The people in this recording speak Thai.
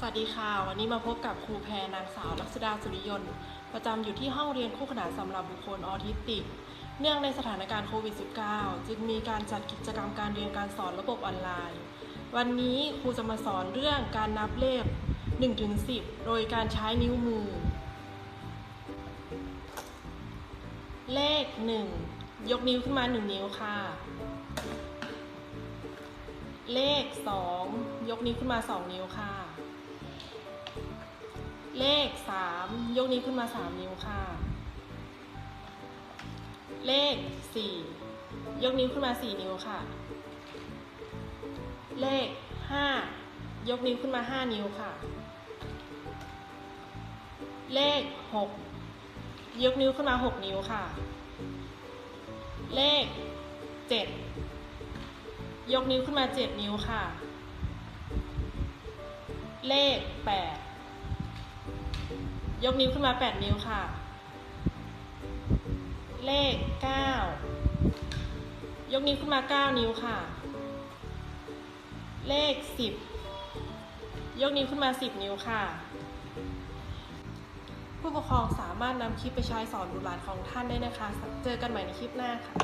สวัสดีค่ะ วันนี้มาพบกับครูแพรนางสาวลักษดาสุริยนต์ ประจำอยู่ที่ห้องเรียนคู่ขนานสำหรับบุคคลออทิสติก เนื่องในสถานการณ์โควิด -19 จึงมีการจัดกิจกรรมการเรียนการสอนระบบออนไลน์ วันนี้ครูจะมาสอนเรื่องการนับเลข1-10 โดยการใช้นิ้วมือ เลข 1 ยกนิ้วขึ้นมา 1 นิ้วค่ะ เลข 2 ยกนิ้วขึ้นมา 2 นิ้วค่ะ เลข3ยกนิ้วขึ้นมา3นิ้วค่ะ เลข4ยกนิ้วขึ้นมา4นิ้วค่ะ เลข5ยกนิ้วขึ้นมา5นิ้วค่ะ เลข6ยกนิ้วขึ้นมา6นิ้วค่ะ เลข7ยกนิ้วขึ้นมา7นิ้วค่ะ เลข8 ยกนิ้วขึ้นมา 8 นิ้วค่ะ เลข 9 ยกนิ้วขึ้นมา 9 นิ้วค่ะ เลข 10 ยกนิ้วขึ้นมา 10 นิ้วค่ะ ผู้ปกครองสามารถนำคลิปไปใช้สอนบุตรหลานของท่านได้นะคะ เจอกันใหม่ในคลิปหน้าค่ะ